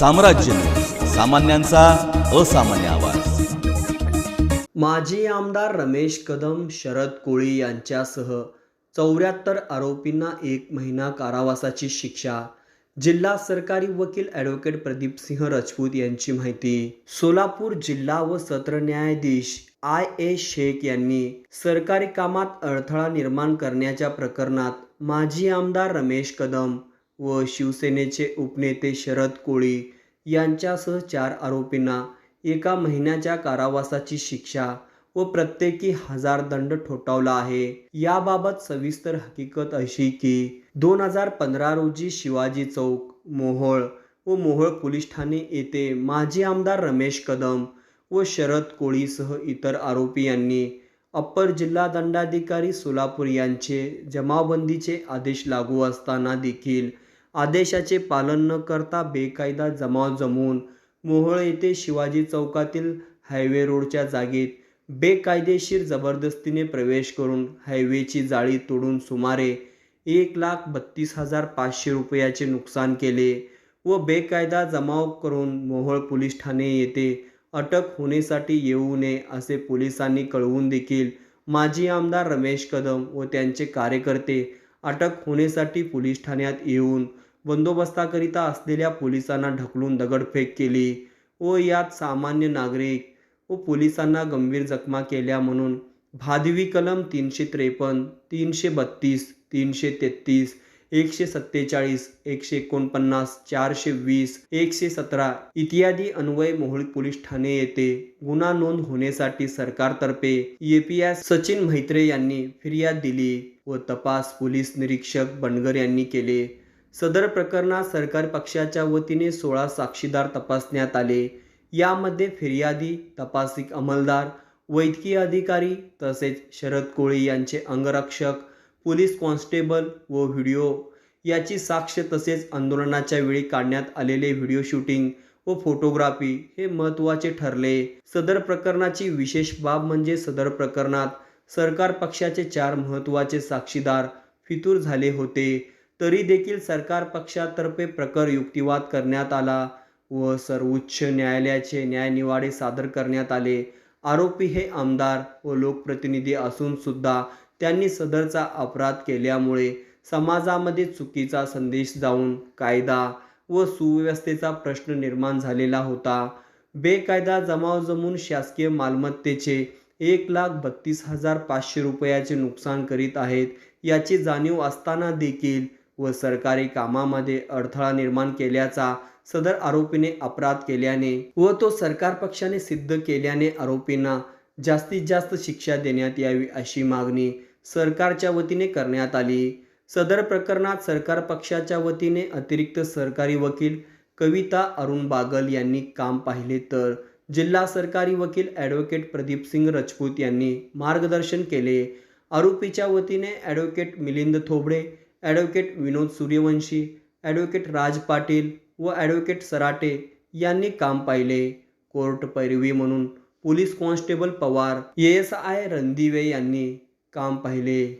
साम्राज्य. सामान्यांचा असामान्य आवाज. माजी आमदार रमेश कदम शरद कोळी यांच्यासह चौऱ्याहत्तर आरोपींना एक महिना कारावासाची शिक्षा. जिल्हा सरकारी वकील ॲडव्होकेट प्रदीप सिंह राजपूत यांची माहिती. सोलापूर जिल्हा व सत्र न्यायाधीश आय ए शेख यांनी सरकारी कामात अडथळा निर्माण करण्याच्या प्रकरणात माजी आमदार रमेश कदम व शिवसेनेचे उपनेते शरद कोळी यांच्यासह चार आरोपींना एका महिन्याच्या कारावासाची शिक्षा व प्रत्येकी हजार दंड ठोठावला आहे. याबाबत सविस्तर हकीकत अशी की दोन हजार पंधरा रोजी शिवाजी चौक मोहोळ व मोहोळ पोलीस ठाणे येथे माजी आमदार रमेश कदम व शरद कोळीसह इतर आरोपी यांनी अप्पर जिल्हा दंडाधिकारी सोलापूर यांचे जमावबंदीचे आदेश लागू असताना देखील आदेशाचे पालन न करता बेकायदा जमाव जमवून मोहोळ येथे शिवाजी चौकातील हायवे रोडच्या जागेत बेकायदेशीर जबरदस्तीने प्रवेश करून हायवेची जाळी तोडून सुमारे एक लाख बत्तीस हजार पाचशे रुपयाचे नुकसान केले व बेकायदा जमाव करून मोहोळ पोलीस ठाणे येथे अटक होण्यासाठी येऊ नये असे पोलिसांनी कळवून देखील माजी आमदार रमेश कदम व त्यांचे कार्यकर्ते अटक होण्यासाठी पोलीस ठाण्यात येऊन बंदोबस्ताकरिता असलेल्या पोलिसांना ढकलून दगडफेक केली व यात सामान्य नागरिक व पोलिसांना गंभीर जखमा केल्या म्हणून भादवी कलम तीनशे त्रेपन्न तीनशे बत्तीस तीनशे तेहतीस एकशे सत्तेचाळीस एकशे एकोणपन्नास चारशे वीस एकशे सतरा इत्यादी अन्वय मोहोळ पोलीस ठाणे येथे गुन्हा नोंद होण्यासाठी सरकारतर्फे एपीएस सचिन म्हैत्रे यांनी फिर्याद दिली. व तपास पोलीस निरीक्षक बनगर यांनी केले. सदर प्रकरणात सरकारी पक्षाच्या वतीने सोळा साक्षीदार तपासण्यात आले. यामध्ये फिर्यादी तपासिक अंमलदार वैद्यकीय अधिकारी तसेच शरद कोळी यांचे अंगरक्षक पोलीस कॉन्स्टेबल व व्हिडिओ. याची साक्ष तसेच आंदोलनाच्या वेळी काढण्यात आलेले व्हिडिओ शूटिंग व फोटोग्राफी हे महत्त्वाचे ठरले. सदर प्रकरणाची विशेष बाब म्हणजे सदर प्रकरणात सरकार पक्षाचे चार महत्त्वाचे साक्षीदार फितूर झाले होते. तरी देखील सरकार पक्षातर्फे प्रकर युक्तिवाद करण्यात आला व सर्वोच्च न्यायालयाचे न्यायनिवाडे सादर करण्यात आले. आरोपी हे आमदार व लोकप्रतिनिधी असून सुद्धा त्यांनी सदरचा अपराध केल्यामुळे समाजामध्ये चुकीचा संदेश जाऊन कायदा व सुव्यवस्थेचा प्रश्न निर्माण झालेला होता. बेकायदा जमाव जमून शासकीय मालमत्तेचे एक लाख बत्तीस हजार पाचशे रुपयाचे नुकसान करीत आहेत. याची जाणीव असताना देखील व सरकारी कामामध्ये अडथळा निर्माण केल्याचा सदर आरोपीने अपराध केल्याने व तो सरकार पक्षाने सिद्ध केल्याने आरोपींना जास्तीत जास्त शिक्षा देण्यात यावी अशी मागणी सरकारच्या वतीने करण्यात आली. सदर प्रकरणात सरकार पक्षाच्या वतीने अतिरिक्त सरकारी वकील कविता अरुण बागल यांनी काम पाहिले तर जिल्हा सरकारी वकील ॲडव्होकेट प्रदीप सिंग राजपूत यांनी मार्गदर्शन केले. आरोपीच्या वतीने advocate Milind Thobade advocate Vinod Suryavanshi advocate Raj Patil व ॲडव्होकेट सराटे यांनी काम पाहिले. कोर्ट पैरवी म्हणून police constable Pawar S I Randive यांनी काम पाहिले.